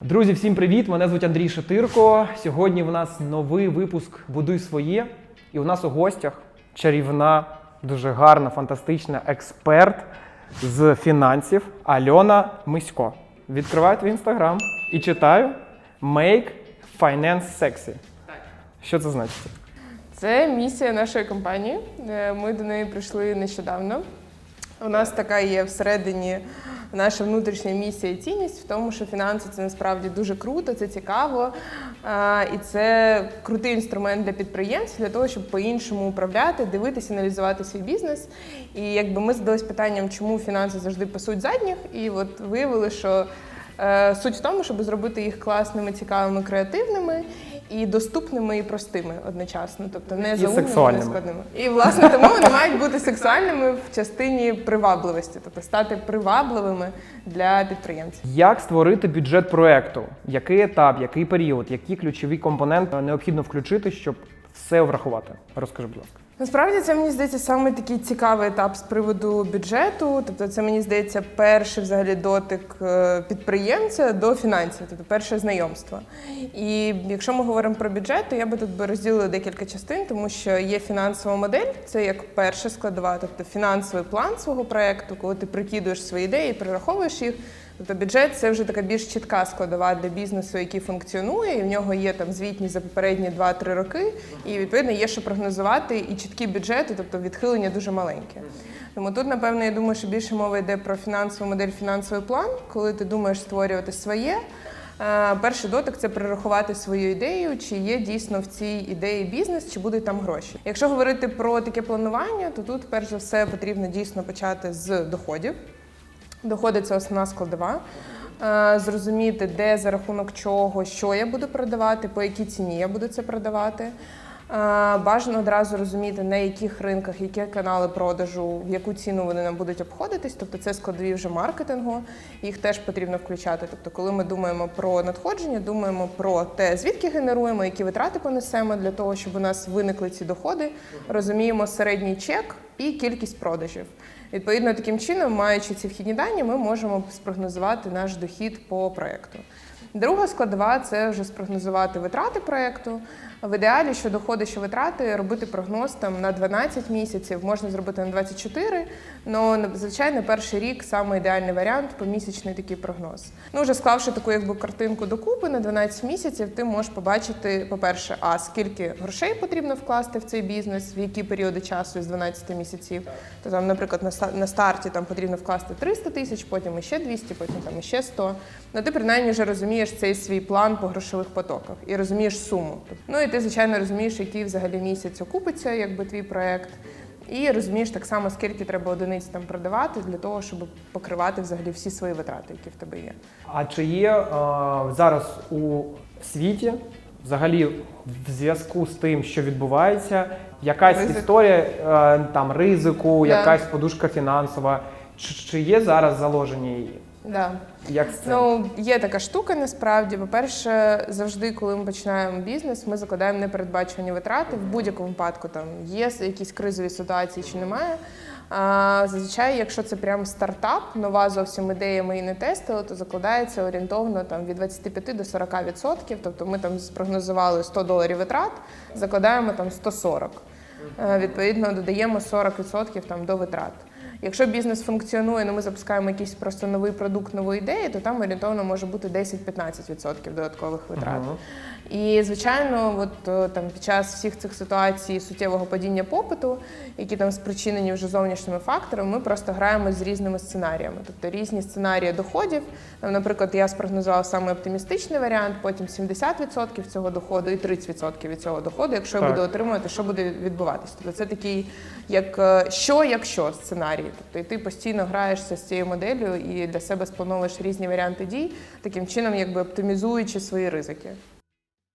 Друзі, всім привіт! Мене звуть Андрій Шатирко. Сьогодні в нас новий випуск Будуй своє. І у нас у гостях чарівна, дуже гарна, фантастична експерт з фінансів Альона Мисько. Відкриваю твій інстаграм і читаю Make Finance Sexy. Що це значить? Це місія нашої компанії. Е, Ми до неї прийшли нещодавно. У нас така є всередині наша внутрішня місія і цінність в тому, що фінанси це насправді дуже круто, це цікаво. І це крутий інструмент для підприємців для того, щоб по-іншому управляти, дивитися, аналізувати свій бізнес. І якби ми задались питанням, чому фінанси завжди пасуть задніх, і от виявили, що Е, Суть в тому, щоб зробити їх класними, цікавими, креативними і доступними і простими одночасно, тобто не І заумними, не складними. І власне тому вони мають бути сексуальними в частині привабливості, тобто стати привабливими для підприємців. Як створити бюджет проекту? Який етап, який період, які ключові компоненти необхідно включити, щоб все врахувати? Розкажи, будь ласка. Насправді це мені здається саме такий цікавий етап з приводу бюджету. Тобто, це мені здається перший взагалі дотик е, підприємця до фінансів, тобто перше знайомство. І якщо ми говоримо про бюджет, то я би тут би розділила декілька частин, тому що є фінансова модель, це як перша складова, тобто фінансовий план свого проекту, коли ти прикидуєш свої ідеї, прораховуєш їх. Тобто бюджет це вже така більш чітка складова для бізнесу, який функціонує, і в нього є там звітність за попередні 2-3 роки, і відповідно є що прогнозувати і чіткі бюджети, тобто відхилення дуже маленьке. Тому тут, напевно, я думаю, що більше мова йде про фінансову модель, фінансовий план, коли ти думаєш створювати своє. Перший дотик це перерахувати свою ідею, чи є дійсно в цій ідеї бізнес, чи будуть там гроші. Якщо говорити про таке планування, то тут перш за все потрібно дійсно почати з доходів. Доходи це основна складова. Е, Зрозуміти, де за рахунок чого, що я буду продавати, по якій ціні я буду це продавати. Е, Бажано одразу розуміти, на яких ринках, які канали продажу, в яку ціну вони нам будуть обходитись. Тобто це складові вже маркетингу, їх теж потрібно включати. Тобто, коли ми думаємо про надходження, думаємо про те, звідки генеруємо, які витрати понесемо для того, щоб у нас виникли ці доходи. Розуміємо середній чек і кількість продажів. Відповідно, таким чином, маючи ці вхідні дані, ми можемо спрогнозувати наш дохід по проекту. Друга складова це вже спрогнозувати витрати проекту. В ідеалі, що доходи, що витрати, робити прогноз там на 12 місяців, можна зробити на 24, але звичайно перший рік саме ідеальний варіант помісячний такий прогноз. Ну, вже склавши таку якби картинку докупи на 12 місяців, ти можеш побачити, по-перше, а скільки грошей потрібно вкласти в цей бізнес, в які періоди часу з 12 місяців. То там, наприклад, на старті там потрібно вкласти 300 тисяч, потім іще 200, потім там іще 100. Ну ти принаймні вже розумієш цей свій план по грошових потоках і розумієш суму. Ну і ти, звичайно, розумієш, який взагалі місяць окупиться, якби твій проект. І розумієш так само, скільки треба одиниць там продавати для того, щоб покривати взагалі всі свої витрати, які в тебе є. А чи є е, зараз у світі, взагалі, в зв'язку з тим, що відбувається, якась Ризик. історія е, там ризику, Да. якась подушка фінансова? Чи, чи є зараз заложення її? Да. Як цим? Ну, є така штука насправді. По-перше, завжди, коли ми починаємо бізнес, ми закладаємо непередбачувані витрати. В будь-якому випадку там є якісь кризові ситуації чи немає. А, зазвичай, якщо це прям стартап, нова зовсім ідея, ми її не тестили, то закладається орієнтовно там від 25 до 40 відсотків. Тобто ми там спрогнозували 100 доларів витрат, закладаємо там 140. Е, Відповідно, додаємо 40% там до витрат. Якщо бізнес функціонує, ну ми запускаємо якийсь просто новий продукт, нову ідею, то там орієнтовно може бути 10-15% додаткових витрат. Мгм. І звичайно, от там під час всіх цих ситуацій суттєвого падіння попиту, які там спричинені вже зовнішніми факторами, ми просто граємо з різними сценаріями. Тобто різні сценарії доходів. Там, наприклад, я спрогнозував саме оптимістичний варіант, потім 70% цього доходу і 30% від цього доходу. Якщо я буду отримувати, що буде відбуватися. Тобто це такий, як е, що, якщо сценарій. Тобто і ти постійно граєшся з цією моделлю і для себе сплановуєш різні варіанти дій, таким чином, якби оптимізуючи свої ризики.